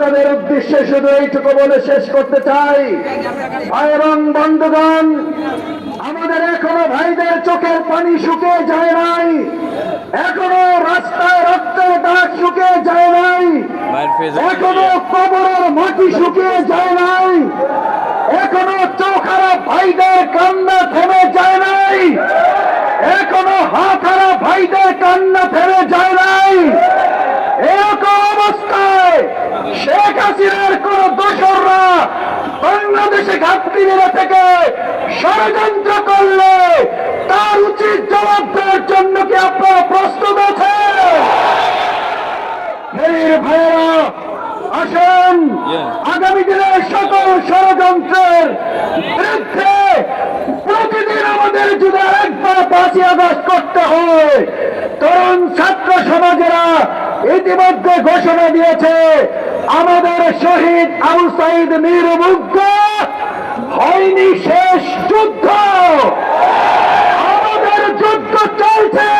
আপনাদের উদ্দেশ্যে শুধু এইটুকু বলে শেষ করতে চাই। ভাই এবং বন্ধুগণ আমাদের এখনও ভাইদের চোখের পানি শুকিয়ে যায় নাই। এখনও রাস্তায় রক্তের দাগ শুকিয়ে যায় নাই। এখনও কবরের মাটি শুকিয়ে যায় নাই। এখনও চোখারা ভাইদের কান্না থেমে যায় নাই। এখনও হাতারা ভাইদের কান্না থেমে যায় শেখ হাসিনার কোন দোসররা বাংলাদেশে ঘাটতি মেরে থেকে ষড়যন্ত্র করলে তার উচিত জবাব দেওয়ার জন্য কি আপনারা প্রস্তুত আছেন? ভাইয়েরা আসুন। আগামী দিনের সকল ষড়যন্ত্রের বিরুদ্ধে প্রতিদিন আমাদের যদি আরেকবার পাঁচই আগস্ট করতে হয়। তরুণ ছাত্র সমাজেরা ইতিমধ্যে ঘোষণা দিয়েছে আমাদের শহীদ আবু সাইদ মীর মুগ্ধ, হয়নি শেষ যুদ্ধ। আমাদের যুদ্ধ চলছে,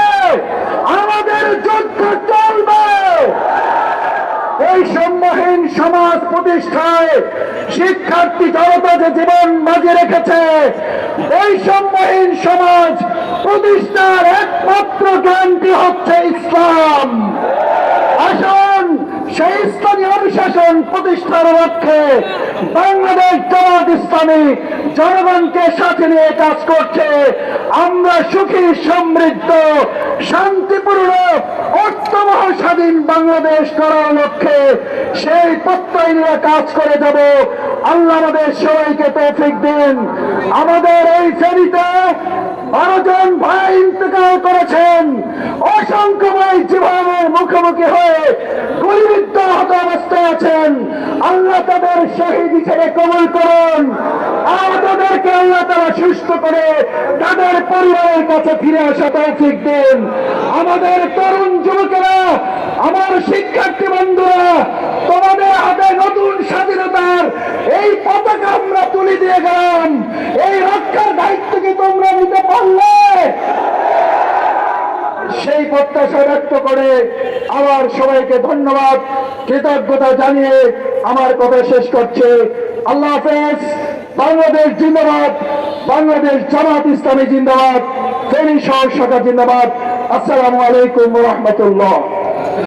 আমাদের যুদ্ধ চলবে। বৈষম্যহীন সমাজ প্রতিষ্ঠায় শিক্ষার্থী জনতা যে জীবন বাজি রেখেছে বৈষম্যহীন সমাজ প্রতিষ্ঠার একমাত্র জ্ঞানটি হচ্ছে ইসলাম আসুন সেই ইসলামী অনুশাসন প্রতিষ্ঠার লক্ষ্যে বাংলাদেশ জামাত ইসলামী জনগণকে সাথে নিয়ে কাজ করছে। আমরা সুখী, সমৃদ্ধ, শান্তিপূর্ণ অর্থবহ স্বাধীন বাংলাদেশ করার লক্ষ্যে সেই প্রত্যয় নিয়ে কাজ করে যাব। আল্লাহ আমাদের সবাইকে তৌফিক দিন। আমাদের এই ফেরিতে বারো জন ভাই ইন্তকাল করেছেন অসংখ্য ভাই জীবনের মুখোমুখি হয়ে গুলিবিদ্ধ হত আছেন আল্লাহ তাদের শহীদ হিসেবে কবল করুন। আহতদেরকে আল্লাহ তারা সুস্থ করে তাদের পরিবারের কাছে ফিরে আসা তৌফিক দিন। আমাদের তরুণ যুবকেরা, আমার শিক্ষার্থী বন্ধুরা, তোমাদের হাতে নতুন স্বাধীনতার এই পতাকা আমরা তুলে দিয়ে গেলাম। এই রক্ষার দায়িত্ব কি তোমরা নিতে পারলে? সেই প্রত্যাশা ব্যক্ত করে আমার সবাইকে ধন্যবাদ, কৃতজ্ঞতা জানিয়ে আমার কথা শেষ করছে। আল্লাহ হাফেজ, বাংলাদেশ জিন্দাবাদ, বাংলাদেশ জামাত ইসলামী জিন্দাবাদ, ফেনী সহ শাখা জিন্দাবাদ। আসসালামু আলাইকুম রহমতুল্লাহ।